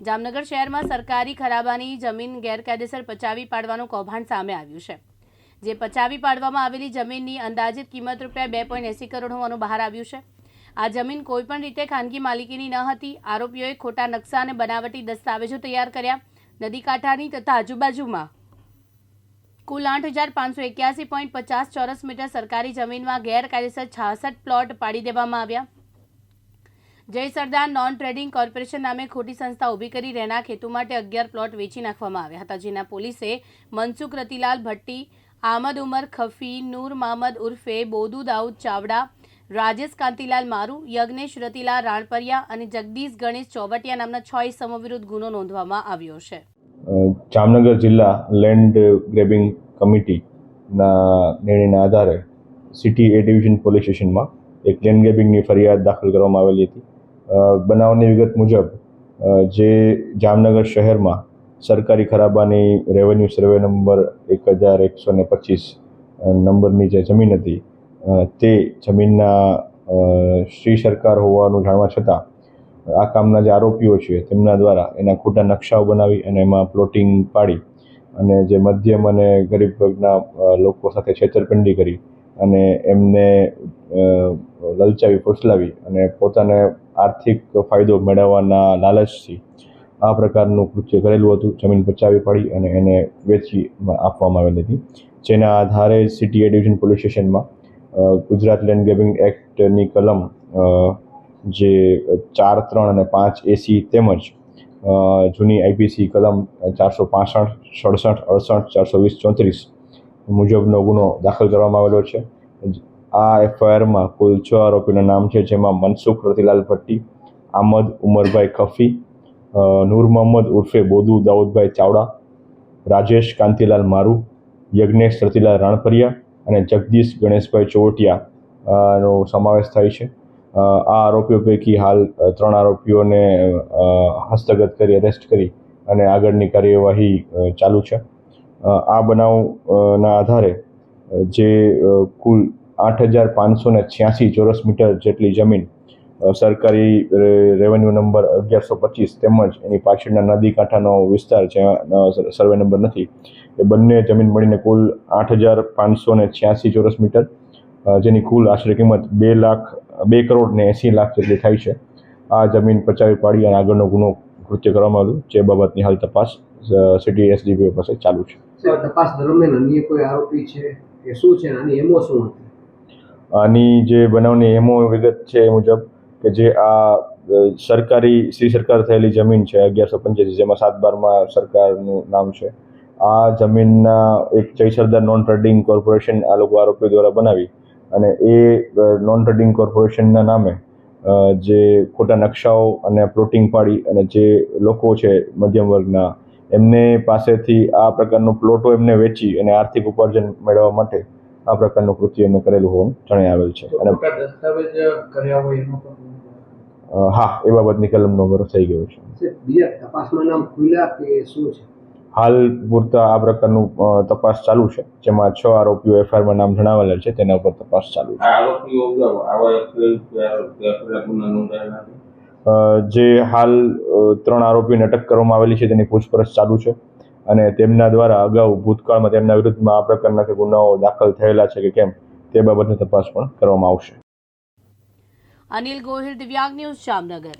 જામનગર શહેરમાં સરકારી ખરાબાની જમીન ગેરકાયદેસર પચાવી પાડવાનું કૌભાંડ સામે આવ્યું છે. જે પચાવી પાડવામાં આવેલી જમીનની અંદાજિત કિંમત રૂપિયા બે પોઈન્ટ એંસી કરોડ હોવાનું બહાર આવ્યું છે. આ જમીન કોઈપણ રીતે ખાનગી માલિકીની ન હતી. આરોપીઓએ ખોટા નકશા અને બનાવટી દસ્તાવેજો તૈયાર કર્યા. નદી કાંઠાની તથા આજુબાજુમાં કુલ આઠ હજાર પાંચસો એક્યાસી પોઈન્ટ પચાસ ચોરસ મીટર સરકારી જમીનમાં ગેરકાયદેસર છાસઠ પ્લોટ પાડી દેવામાં આવ્યા. જય સરદાર નોન ટ્રેડિંગ કોર્પોરેશન નામે ખોટી સંસ્થા ઊભી કરી. રહેણાંક હેતુ માટે અગિયાર પ્લોટ વેચી નાખવામાં આવ્યા હતા, જેના પોલીસે મનસુખ રતિલાલ ભટ્ટી, આમદ ઉમર ખફી, નૂર મહમદ ઉર્ફે બોદુ દાઉદ ચાવડા, રાજેશ કાંતિલાલ મારુ, યજ્ઞેશ રતિલાલ રાણપરિયા અને જગદીશ ગણેશ ચોવટિયા નામના છ ઇસમો વિરુદ્ધ ગુનો નોંધવામાં આવ્યો છે. જામનગર જિલ્લા લેન્ડ ગ્રેબિંગ કમિટીના નિર્ણયના આધારે સિટી એ ડિવિઝન પોલીસ સ્ટેશનમાં એક લેન્ડ ગ્રેબિંગની ફરિયાદ દાખલ કરવામાં આવેલી હતી. બનાવની વિગત મુજબ જે જામનગર શહેરમાં સરકારી ખરાબાની રેવન્યુ સર્વે નંબર એક હજાર એકસો ને પચીસ નંબરની જે જમીન હતી તે જમીનના શ્રી સરકાર હોવાનું જાણવા છતાં, આ કામના જે આરોપીઓ છે, તેમના દ્વારા એના ખોટા નકશાઓ બનાવી અને એમાં પ્લોટિંગ પાડી અને જે મધ્યમ અને ગરીબ વર્ગના લોકો સાથે છેતરપિંડી કરી અને એમને લલચાવી, ફોસલાવી અને પોતાને આર્થિક ફાયદો મેળવવાના લાલચથી આ પ્રકારનું કૃત્ય કરેલું હતું. જમીન પચાવી પાડી અને એને વેચી આપવામાં આવેલી હતી. જેના આધારે સિટી ડિવિઝન પોલીસ સ્ટેશનમાં ગુજરાત લેન્ડ ગ્રેબિંગ એક્ટની કલમ જે ચાર, ત્રણ અને પાંચ એસી તેમજ જૂની આઈપીસી કલમ ચારસો પાસઠ, સડસઠ, અડસઠ, ચારસો વીસ, ચોત્રીસ મુજબનો ગુનો દાખલ કરવામાં આવેલો છે. આ એફઆઈઆરમાં કુલ છ આરોપીના નામ છે, જેમાં મનસુખ રતિલાલ ભટ્ટી, આમદ ઉમરભાઈ ખફી નૂર મોહમ્મદ ઉર્ફે બોદુ દાઉદભાઈ ચાવડા, રાજેશ કાંતિલાલ મારુ, યજ્ઞેશ રતિલાલ રાણપરિયા અને જગદીશ ગણેશભાઈ ચોવટિયા નો સમાવેશ થાય છે. આ આરોપીઓ પૈકી હાલ ત્રણ આરોપીઓને હસ્તગત કરી અરેસ્ટ કરી અને આગળની કાર્યવાહી ચાલુ છે. આ બનાવના આધારે જે કુલ આઠ હજાર પાંચસો ને છ્યાસી ચોરસ મીટર જેટલી જમીન સરકારી રેવન્યુ નંબર અગિયારસો પચીસ તેમજ એની પાછળના નદી કાંઠાનો વિસ્તાર જ્યાં સર્વે નંબર નથી, એ બંને જમીન મળીને કુલ આઠ હજાર પાંચસો ને છ્યાસી ચોરસ મીટર જેની કુલ આશરે કિંમત બે લાખ, બે કરોડ ને એંસી લાખ જેટલી થાય છે. આ જમીન પચાવી પાડી અને આગળનો ગુનો કૃત્ય કરવામાં આવ્યું, જે બાબતની હાલ તપાસ સિટી એસડીપીઓ પાસે ચાલુ છે. તપાસ દરમિયાન અન્ય કોઈ આરોપી છે? કે શું છે? આની એમો શું હતી? આની જે બનાવની એમો વિગત છે એ મુજબ કે જે આ સરકારી શ્રી સરકાર થયેલી જમીન છે, અગિયારસો પંચ્યાસી, જેમાં સાત બારમાં સરકારનું નામ છે. આ જમીનના એક જય સરદાર નોન ટ્રેડિંગ કોર્પોરેશન આ લોકો આરોપીઓ દ્વારા બનાવી અને એ નોન ટ્રેડિંગ કોર્પોરેશનના નામે જે ખોટા નકશાઓ અને પ્લોટિંગ પાડી અને જે લોકો છે મધ્યમ વર્ગના એમને પાસેથી આ પ્રકારનો પ્લોટો એમને વેચી અને આર્થિક ઉપાર્જન મેળવવા માટે આ પ્રકારનું કૃત્ય એમને કરેલું હોવાનું જણાઈ આવેલ છે. અને ખોટા દસ્તાવેજ કર્યા હોય એનો પણ અ, હા એ બાબતની કલમનો ભરો થઈ ગયો છે. સાહેબ, બીજા તપાસમાં નામ ખુલ્યા કે શું છે? હાલ પૂરતા આ પ્રકારનું તપાસ ચાલુ છે જેમાં છ આરોપીઓ એફઆઈઆરમાં નામ જણાવેલા છે તેના ઉપર તપાસ ચાલુ છે? જે હાલ ત્રણ આરોપીને અટક કરવામાં આવેલી છે, તેની પૂછપરછ ચાલુ છે. અને તેમના દ્વારા અગાઉ ભૂતકાળમાં તેમના વિરુદ્ધમાં આ પ્રકારના કે ગુનાઓ દાખલ થયેલા છે કે કેમ, તે બાબતની તપાસ પણ કરવામાં આવશે. અનિલ ગોહિલ, દિવ્યાંગ ન્યૂઝ જામનગર.